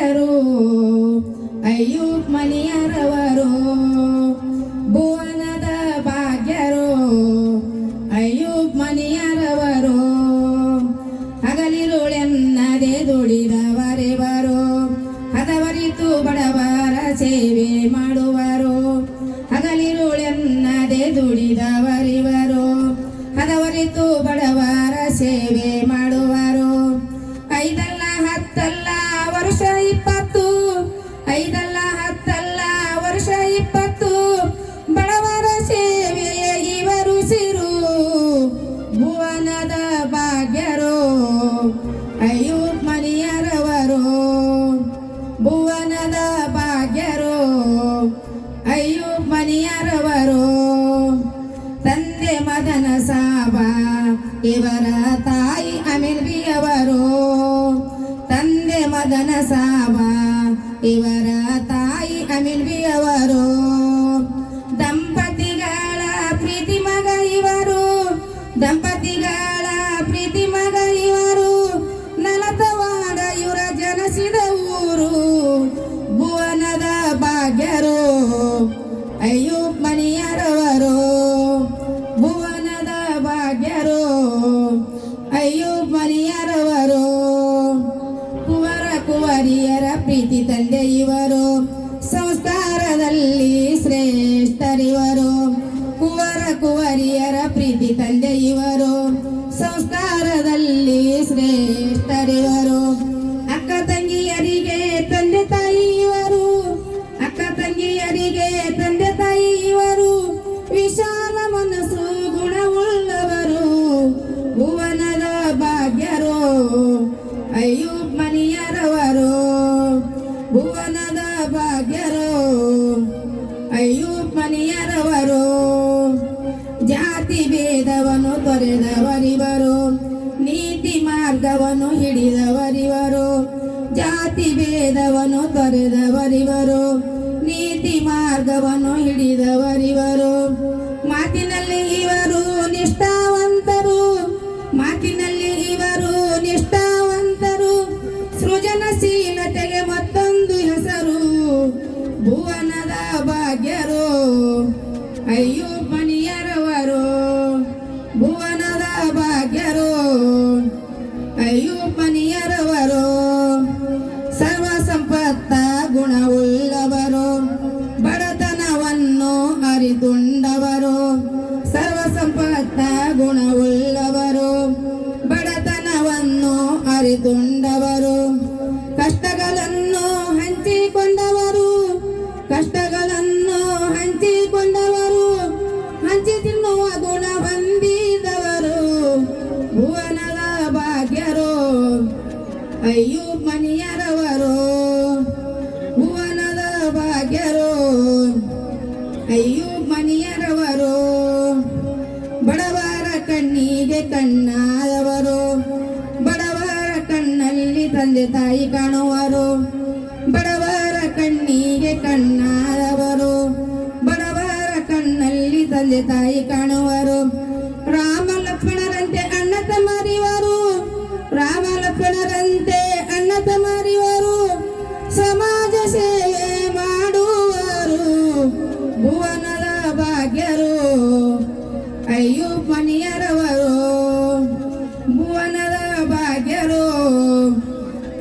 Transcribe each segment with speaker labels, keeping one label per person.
Speaker 1: ಭಾಗ್ಯರು ಅಯ್ಯೂಬ್ ಮನಿಯರವರು, ಭುವನದ ಭಾಗ್ಯರು. ಅಯ್ಯೂಬ್ ಮನಿಯರವರು, ಹಗಲಿರುಳೆನ್ನದೆ ದುಡಿದವರಿವರು. ಹದವರಿತು ಬಡವರ ಸೇವೆ ಮಾಡುವರು. ಹಗಲಿರುಳೆನ್ನದೆ ದುಡಿದವರಿವರು. ಹದವರಿತು ಬಡವರ ಸೇವೆ ಸಾಬ ಇವರ ತಾಯಿ ಅಮಿರ್ಬಿಯವರು. ತಂದೆ ಮದನ ಸಾಬ ಇವರ ತಾಯಿ ಅಮಿರ್ಬಿಯವರು. ದಂಪತಿಗಳ ಪ್ರೀತಿ ಮಗ ಇವರು. ದಂಪತಿಗಳ ಇವರು ಸಂಸ್ಕಾರದಲ್ಲಿ ಶ್ರೇಷ್ಠರಿವರು. ಕುವರ ಕುವರಿಯರ ಪ್ರೀತಿ ತಂದೆ ಇವರು ಸಂಸ್ಕಾರದಲ್ಲಿ ಭಾಗ್ಯರು ಅಯ್ಯೂಬ್ ಮನೆಯರವರು ಜಾತಿ ಭೇದವನ್ನು ತೊರೆದವರಿವರು, ನೀತಿ ಮಾರ್ಗವನ್ನು ಹಿಡಿದವರಿವರು, ಜಾತಿ ಭೇದವನ್ನು ತೊರೆದವರಿವರು, ನೀತಿ ಮಾರ್ಗವನ್ನು ಹಿಡಿದವರಿವರು. ಭುವನದ ಭಾಗ್ಯರು, ಅಯ್ಯೋ ಮನಿಯರವರು ಭುವನದ ಭಾಗ್ಯರು, ಅಯ್ಯೋ ಮನಿಯರವರು ಸರ್ವ ಸಂಪತ್ತ ಗುಣವುಳ್ಳವರು, ಬಡತನವನ್ನು ಅರಿತುಂಡವರು. ಸರ್ವ ಸಂಪತ್ತ ಗುಣವುಳ್ಳವರು, ಬಡತನವನ್ನು ಅರಿತುಂಡವರು ಕಷ್ಟಗಳನ್ನು ಹಂಚಿಕೊಂಡವರು, ಹಂಚಿ ತಿನ್ನುವ ಗುಣ ಬಂದಿದವರು ಭುವನದ ಭಾಗ್ಯರು ಅಯ್ಯೋ ಮನಿಯರವರು ಭುವನದ ಭಾಗ್ಯರು ಅಯ್ಯೋ ಮನಿಯರವರು ಬಡವರ ಕಣ್ಣಿಗೆ ಕಣ್ಣಾದವರು. ಬಡವರ ಕಣ್ಣಲ್ಲಿ ತಂದೆ ತಾಯಿ ಕಾಣುವರು. ತಂದೆ ತಾಯಿ ಕಾಣುವರು. ರಾಮ ಲಕ್ಷ್ಮಣರಂತೆ ಅಣ್ಣ ತಮ್ಮರಿವರು. ರಾಮ ಲಕ್ಷ್ಮಣರಂತೆ ಅಣ್ಣ ತಮ್ಮರಿವರು. ಸಮಾಜ ಸೇವೆ ಮಾಡುವರು. ಭುವನದ ಭಾಗ್ಯರು. ಅಯ್ಯೋ ಮನಿಯರವರು ಭುವನದ ಭಾಗ್ಯರು.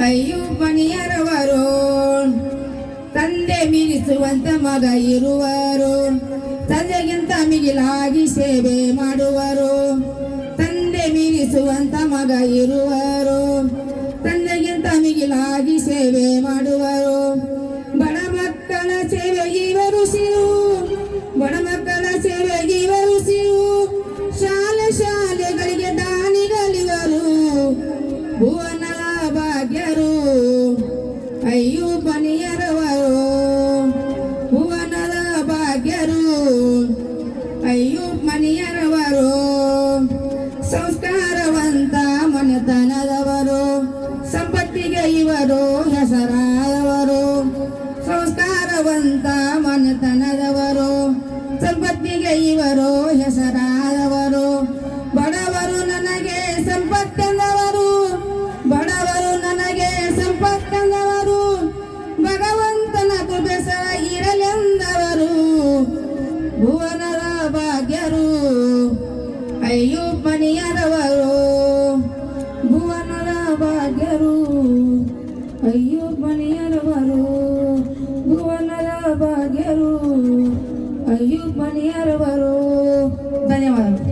Speaker 1: ಅಯ್ಯೋ ಮನಿಯರವರು ತಂದೆ ಮೀರಿಸುವಂತ ಮಗ ಇರುವರು. ತಂದೆಗಿಂತ ಮಿಗಿಲಾಗಿ ಸೇವೆ ಮಾಡುವರು. ತಂದೆ ಮೀರಿಸುವಂತ ಮಗ ಇರುವರು. ತಂದೆಗಿಂತ ಮಿಗಿಲಾಗಿ ಸೇವೆ ಮಾಡುವರು. ಬಡ ಮಕ್ಕಳ ಸೇವೆಗೆ ಇವರು ಸಿರು. ಬಡ ಮಕ್ಕಳ ಸೇವೆಗೆ ಇವರು ಸಿರು. ಶಾಲೆ ಶಾಲೆಗಳಿಗೆ ದಾನಿಗಳಿವರು ಭುವನ ಭಾಗ್ಯರು. ಅಯ್ಯೋ ಮನೆಯರವರು ಭುವನದ ಭಾಗ್ಯರು. ಅಯ್ಯೂಬ್ ಮನೆಯರವರು ಸಂಸ್ಕಾರವಂತ ಮನೆತನದವರು ಸಂಪತ್ತಿಗೆ ಇವರು ಹೆಸರಾದವರು ಸಂಸ್ಕಾರವಂತ ಮನೆತನದವರು ಸಂಪತ್ತಿಗೆ ಇವರು ಹೆಸರಾದವರು ಅಯ್ಯೂಬ್ ಭುವನರ ಭಾಗ್ಯರು ಅಯ್ಯೂಬ್ ಮನಿಯರವರು ಧನ್ಯವಾದಗಳು.